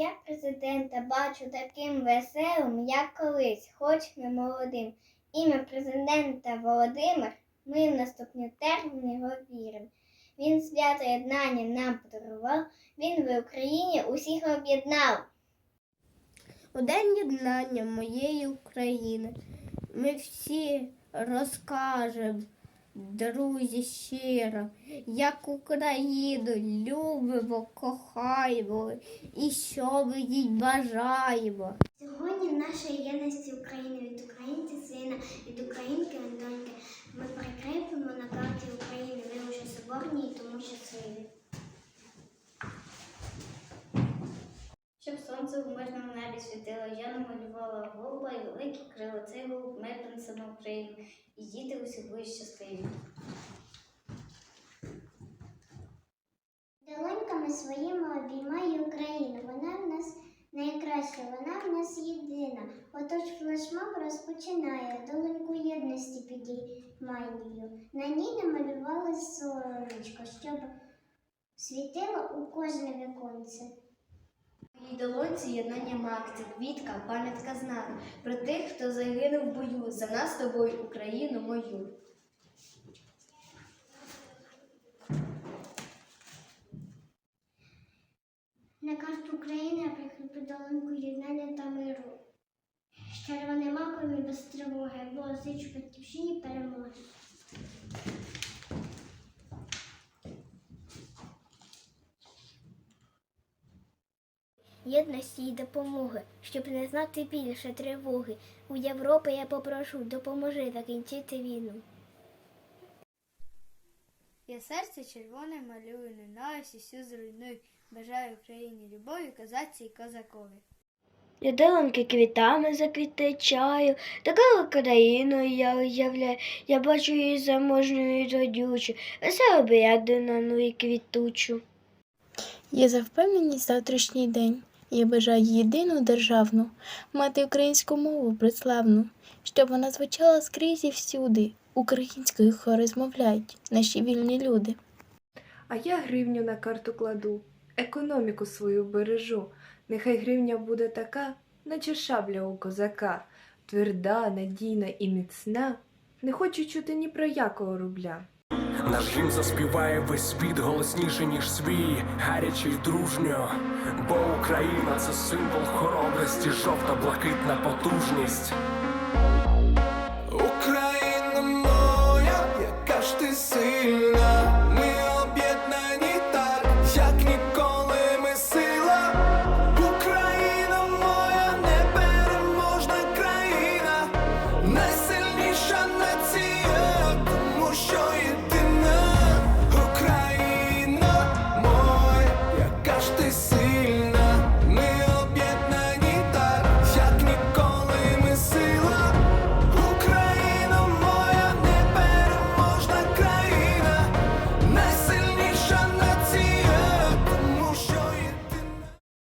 я президента бачу таким веселим, як колись, хоч не молодим. Ім'я президента Володимир, ми в наступні терміни його віримо. Він свято єднання нам подарував, він в Україні усіх об'єднав. У день єднання моєї України ми всі розкажемо, друзі, щиро, як Україну любимо, кохаємо і що ми їй бажаємо. Сьогодні нашої єдності України від українця сина, від українки Антоньки. Ми прикріпимо на карті України. Ви вже соборні і тому щасливі. Щоб сонце у мирному небі світило, я намалювала голуба і великі крила. Цей голуб принесе на Україну. І діти усі будуть щасливі. Долоньками своїми обіймає Україну. Вона в нас найкраща, вона в нас єдина. Отож флешмоб розпочинає, долоньку єдності підіймає. На ній намалювали сонечко, щоб світило у кожне віконце. У моїй долонці єднання мак, це квітка, пам'ятка знана про тих, хто загинув в бою за нас тобою, Україну мою. На карту України я прикріплю долоньку єднання та миру. З червоним маком і без тривоги, бо зичу батьківщині перемоги. Єдності й допомоги, щоб не знати більше тривоги. У Європи я попрошу, допоможи закінчити війну. Я серце червоне малюю, ненависть усю зруйную. Бажаю Україні любові, козаці і козакові. Я долоньки квітами заквітчаю, такою країною я уявляю, я бачу її заможною і родючу, веселу обрядину і квітучу. Є за впевненість завтрашній день. Я бажаю єдину державну, мати українську мову преславну, щоб вона звучала скрізь і всюди. Українською розмовляють наші вільні люди. А я гривню на карту кладу, економіку свою бережу. Нехай гривня буде така, наче шабля у козака, тверда, надійна і міцна. Не хочу чути ні про якого рубля. Наш гімн заспіває весь світ голосніше, ніж свій, гаряче й дружньо. Бо Україна це символ хоробрості, жовта блакитна потужність.